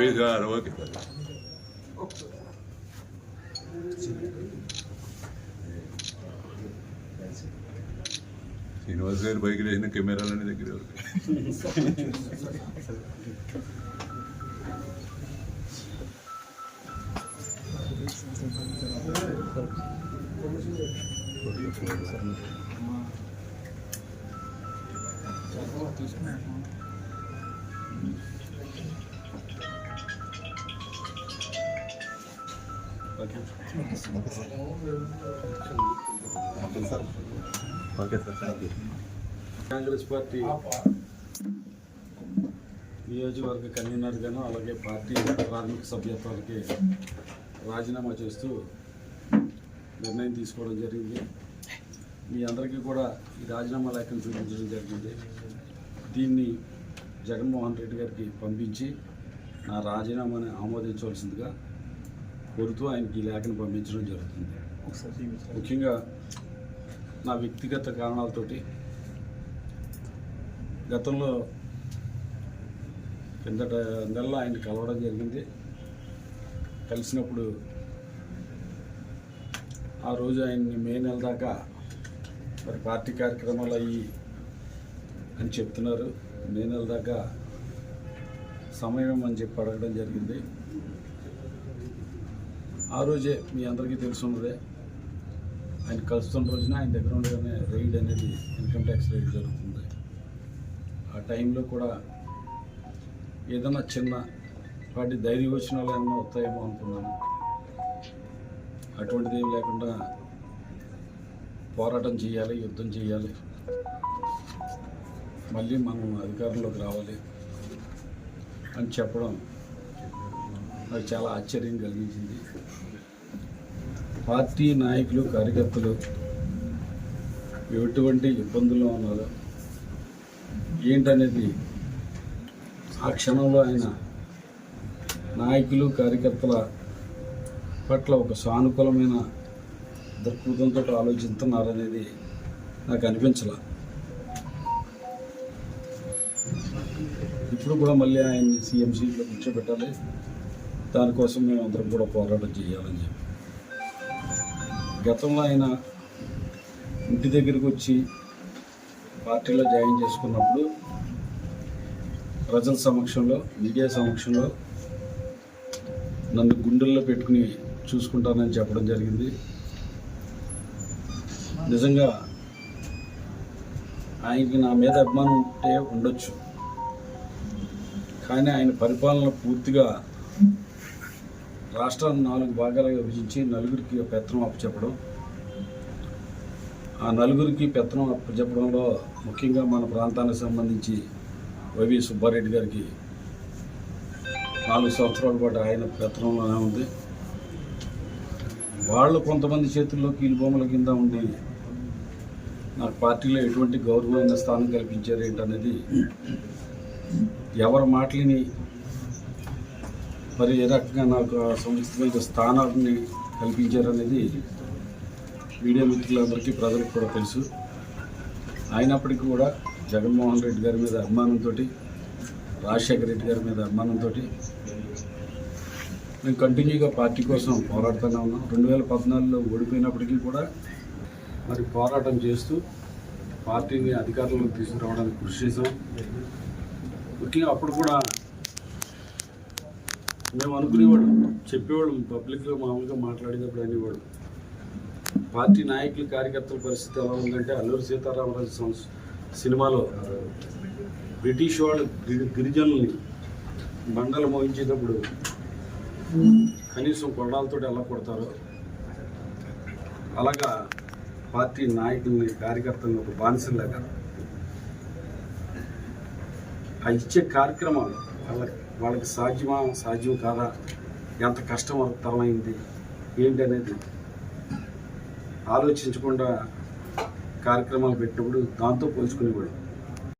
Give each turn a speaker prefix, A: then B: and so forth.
A: పేరు ఓకే శ్రీనివాస్ గారి బైక్ వేసిన కెమెరాలన్నీ దగ్గర
B: కాంగ్రెస్ పార్టీ నియోజకవర్గ కన్వీనర్గాను అలాగే పార్టీ ప్రాథమిక సభ్యత్వానికి రాజీనామా చేస్తూ నిర్ణయం తీసుకోవడం జరిగింది. మీ అందరికీ కూడా ఈ రాజీనామా లేఖను చూపించడం జరిగింది. దీన్ని జగన్మోహన్ రెడ్డి గారికి పంపించి నా రాజీనామాని ఆమోదించవలసిందిగా కోరుతూ ఆయనకి ఈ లేఖను పంపించడం జరుగుతుంది. ముఖ్యంగా నా వ్యక్తిగత కారణాలతోటి గతంలో కిందట నెలలో ఆయన కలవడం జరిగింది. కలిసినప్పుడు ఆ రోజు ఆయన్ని మే నెల దాకా మరి పార్టీ కార్యక్రమాలు అయ్యి అని చెప్తున్నారు. మే నెల దాకా సమయం అని చెప్పి అడగడం జరిగింది. ఆ రోజే మీ అందరికీ తెలుసున్నదే ఆయన కలుస్తున్న రోజున ఆయన దగ్గర ఉండగానే రైడ్ అనేది ఇన్కమ్ ట్యాక్స్ రైడ్ జరుగుతుంది. ఆ టైంలో కూడా ఏదైనా చిన్న వాటి ధైర్యవచనాలు ఏమైనా వస్తాయేమో అనుకున్నాను. అటువంటిది ఏం లేకుండా పోరాటం చేయాలి యుద్ధం చేయాలి. మళ్ళీ మనం అధికారంలోకి రావాలి. అని చెప్పడం నాకు చాలా ఆశ్చర్యం కలిగించింది. పార్టీ నాయకులు కార్యకర్తలు ఎటువంటి ఇబ్బందుల్లో ఉన్నారో ఏంటనేది ఆ క్షణంలో ఆయన నాయకులు కార్యకర్తల పట్ల ఒక సానుకూలమైన దృక్పథంతో ఆలోచిస్తున్నారనేది నాకు అనిపించలేదు ఇప్పుడు కూడా మళ్ళీ ఆయన్ని సీఎం సీట్లో కూర్చోబెట్టాలి. దానికోసం మేము అందరం కూడా పోరాటం చేయాలని చెప్పి. గతంలో ఆయన ఇంటి దగ్గరికి వచ్చి పార్టీలో జాయిన్ చేసుకున్నప్పుడు ప్రజల సమక్షంలో మీడియా సమక్షంలో నన్ను గుండెల్లో పెట్టుకుని చూసుకుంటానని చెప్పడం జరిగింది. నిజంగా ఆయనకి నా మీద అభిమానం ఉంటే ఉండొచ్చు. కానీ ఆయన పరిపాలన పూర్తిగా రాష్ట్రాన్ని నాలుగు భాగాలుగా విభజించి నలుగురికి పెత్తనం అప్పచెప్పడం ఆ నలుగురికి పెత్తనం అప్పచెప్పడంలో ముఖ్యంగా మన ప్రాంతానికి సంబంధించి వైవి సుబ్బారెడ్డి గారికి నాలుగు సంవత్సరాల పాటు ఆయన పెత్తనంలోనే ఉంది. వాళ్ళు కొంతమంది చేతుల్లో కీలుబొమ్మల కింద ఉండి నాకు పార్టీలో ఎటువంటి గౌరవమైన స్థానం కల్పించారు ఏంటనేది ఎవరి మాటలని మరి ఏ రకంగా నాకు ఆ సముచితమైన స్థానాన్ని కల్పించారనేది మీడియా మిత్రులందరికీ ప్రజలకు కూడా తెలుసు. అయినప్పటికీ కూడా జగన్మోహన్ రెడ్డి గారి మీద అభిమానంతో రాజశేఖర రెడ్డి గారి మీద అభిమానంతో మేము కంటిన్యూగా పార్టీ కోసం పోరాడుతూనే ఉన్నాం. రెండు వేల పద్నాలుగులో ఓడిపోయినప్పటికీ కూడా మరి పోరాటం చేస్తూ పార్టీని అధికారంలోకి తీసుకురావడానికి కృషి చేసాం ముఖ్యంగా అప్పుడు కూడా మేము అనుకునేవాడు చెప్పేవాళ్ళం పబ్లిక్లో మామూలుగా మాట్లాడేటప్పుడు అనేవాడు పార్టీ నాయకులు కార్యకర్తల పరిస్థితి ఎలా ఉందంటే అల్లూరి సీతారామరాజు సంస్ సినిమాలో బ్రిటిష్ వాళ్ళు గిరి- గిరిజనుల్ని బండలు మోగించేటప్పుడు కనీసం కొడాలతో ఎలా కొడతారో అలాగా పార్టీ నాయకుల్ని కార్యకర్తలను ఒక బానిసలాగా ఆ ఇచ్చే కార్యక్రమాలు వాళ్ళకి వాళ్ళకి సాధ్యమా సాధ్యం కాదా? ఎంత కష్టతరమైంది ఏంటి అనేది ఆలోచించకుండా కార్యక్రమాలు పెట్టినప్పుడు దాంతో పోల్చుకునేవాడు.